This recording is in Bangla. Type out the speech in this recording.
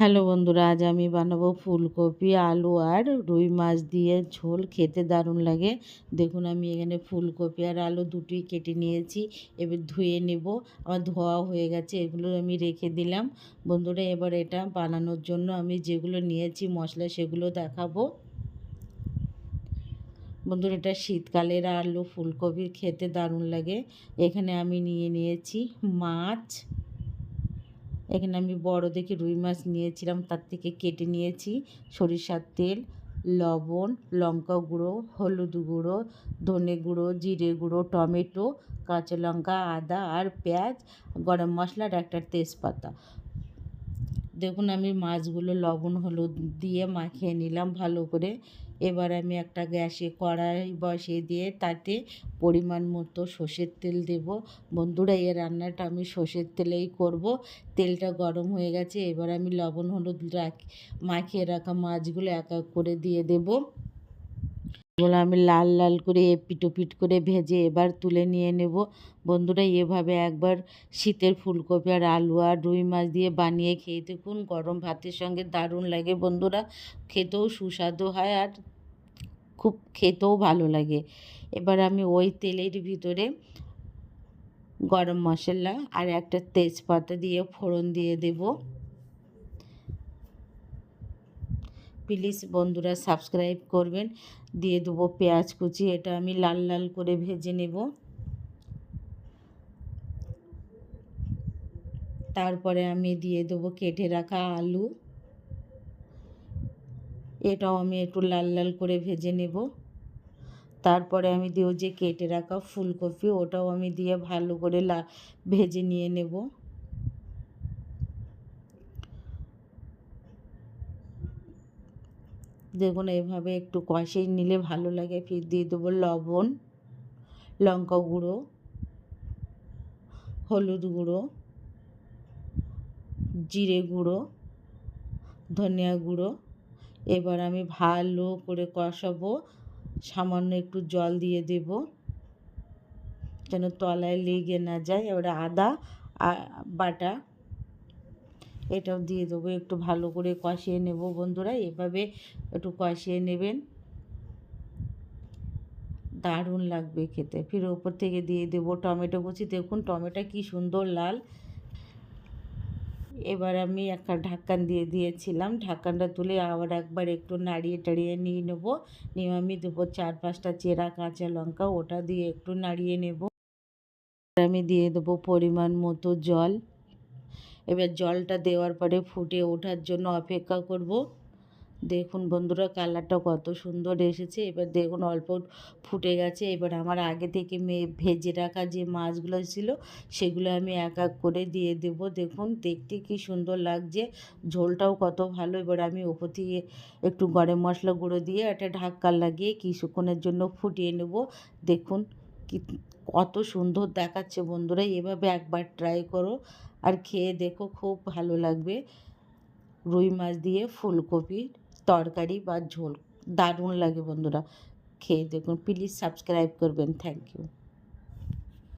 হ্যালো বন্ধুরা, আজ আমি বানাবো ফুলকপি, আলু আর রুই মাছ দিয়ে ঝোল। খেতে দারুণ লাগে। দেখুন, আমি এখানে ফুলকপি আর আলু দুটোই কেটে নিয়েছি। এবার ধুয়ে নেব। আমার ধোয়া হয়ে গেছে, এগুলো আমি রেখে দিলাম। বন্ধুরা, এবার এটা বানানোর জন্য আমি যেগুলো নিয়েছি মশলা, সেগুলো দেখাবো। বন্ধুরা, এটা শীতকালের আলু, ফুলকপি, খেতে দারুণ লাগে। এখানে আমি নিয়ে নিয়েছি মাছ। এখানে আমি বড় দেখে রুই মাছ নিয়েছিলাম, তার থেকে কেটে নিয়েছি। সরিষার তেল, লবণ, লঙ্কা গুঁড়ো, হলুদ গুঁড়ো, ধনে গুঁড়ো, জিরে গুঁড়ো, টমেটো, কাঁচা লঙ্কা, আদা আর পেঁয়াজ, গরম মশলার একটা তেজপাতা। দেখুন আমি মাছগুলো লবণ, হলুদ দিয়ে মাখিয়ে নিলাম ভালো করে। এবার আমি একটা গ্যাসে কড়াই বসিয়ে দিয়ে তাতে পরিমাণ মতো সর্ষের তেল দেব। বন্ধুরা, এই রান্নাটা আমি সর্ষের তেলেই করব। তেলটা গরম হয়ে গেছে, এবার আমি লবণ, হলুদ রাখি, মাখিয়ে রাখা মাছগুলো এক এক করে দিয়ে দেবো। এগুলো আমি লাল লাল করে এপিট ওপিট করে ভেজে এবার তুলে নিয়ে নেব। বন্ধুরা, এভাবে একবার শীতের ফুলকপি আর আলু আর রুই মাছ দিয়ে বানিয়ে খেয়ে দেখুন, গরম ভাতের সঙ্গে দারুণ লাগে বন্ধুরা। খেতেও সুস্বাদু হয় আর খুব খেতেও ভালো লাগে। এবার আমি ওই তেলের ভিতরে গরম মশলা আর একটা তেজপাতা দিয়ে ফোড়ন দিয়ে দেবো। প্লিজ বন্ধুরা সাবস্ক্রাইব করবেন। দিয়ে দেবো পেঁয়াজ কুচি, এটা আমি লাল লাল করে ভেজে নেব। তারপরে আমি দিয়ে দেবো কেটে রাখা আলু। এটাও আমি একটু লাল লাল করে ভেজে নেব। তারপরে আমি দিও যে কেটে রাখা ফুলকপি, ওটাও আমি দিয়ে ভালো করে লা ভেজে নিয়ে নেব। দেখুন এভাবে একটু কষিয়ে নিলে ভালো লাগে। ফির দিয়ে দেবো লবণ, লঙ্কা গুঁড়ো, হলুদ গুঁড়ো, জিরে গুঁড়ো, ধনিয়া গুঁড়ো। এবার আমি ভালো করে কষাবো, সামান্য একটু জল দিয়ে দেব, যেন তলায় লেগে না যায়। এবার আদা বাটা এটাও দিয়ে দেবো, একটু ভালো করে কষিয়ে নেব বন্ধুরা, এভাবে একটু কষিয়ে নেবেন। দারুণ লাগবে খেতে। ফির ওপর থেকে দিয়ে দেবো টমেটো কুচি। দেখুন, টমেটো কি সুন্দর লাল। এবার আমি একটা ঢাক্কান দিয়ে দিয়েছিলাম। ঢাক্কানটা তুলে আবার একবার একটু নাড়িয়ে টাড়িয়ে নিয়ে নেব। নিয়ে আমি দেবো চার পাঁচটা চেরা কাঁচা লঙ্কা, ওটা দিয়ে একটু নাড়িয়ে নেব। আমি দিয়ে দেবো পরিমাণ মতো জল। এবার জলটা দেওয়ার পরে ফুটে ওঠার জন্য অপেক্ষা করব। দেখুন বন্ধুরা, কালারটা কত সুন্দর এসেছে। এবার দেখুন অল্প ফুটে গেছে। এবার আমার আগে থেকে মে, ভেজে রাখা যে মাছগুলো ছিল, সেগুলো আমি এক এক করে দিয়ে দেব। দেখুন, দেখতে কি সুন্দর লাগছে। ঝোলটাও কত ভালো। এবার আমি ওপর থেকে একটু গরম মশলা গুঁড়ো দিয়ে একটা ঢাক্কা লাগিয়ে কিছুক্ষণের জন্য ফুটিয়ে নেব। দেখুন কত সুন্দর দেখাচ্ছে বন্ধুরা। এভাবে একবার ট্রাই করো আর খেয়ে দেখো, খুব ভালো লাগবে। রুই মাছ দিয়ে ফুলকপির তরকারি বা ঝোল, দারুণ লাগে বন্ধুরা। খেয়ে দেখুন প্লিজ সাবস্ক্রাইব করবেন। Thank you